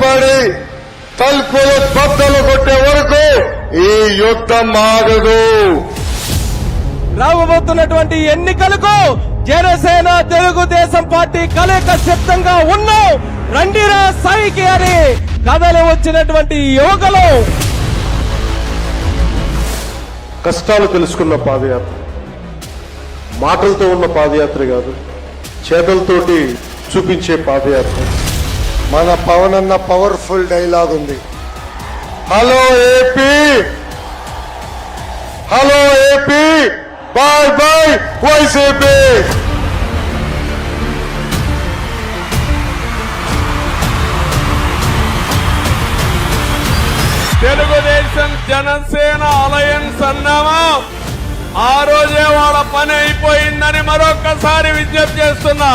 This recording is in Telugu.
భయపడి తలుపులు బద్దలు కొట్టే వరకు ఈ యుద్ధం ఆగదు. రాబోతున్నటువంటి ఎన్నికలకు జనసేన తెలుగుదేశం పార్టీ కలయిక సిద్ధంగా ఉన్నాం రండిరా సాయికి అని కథలు వచ్చినటువంటి యువకులు. కష్టాలు తెలుసుకున్న పాదయాత్ర. మాటలతో ఉన్న పాదయాత్ర కాదు చేతలతోటి చూపించే పాదయాత్ర. మన పవన్ అన్న పవర్ఫుల్ డైలాగ్ ఉంది. Hello AP! Hello AP! Bye bye YCP! Telugu Desam Janasena alliance అన్నామా? ఆ రోజే వాళ్ళ పని అయిపోయిందని మరొకసారి విజ్ఞప్తి చేస్తున్నా.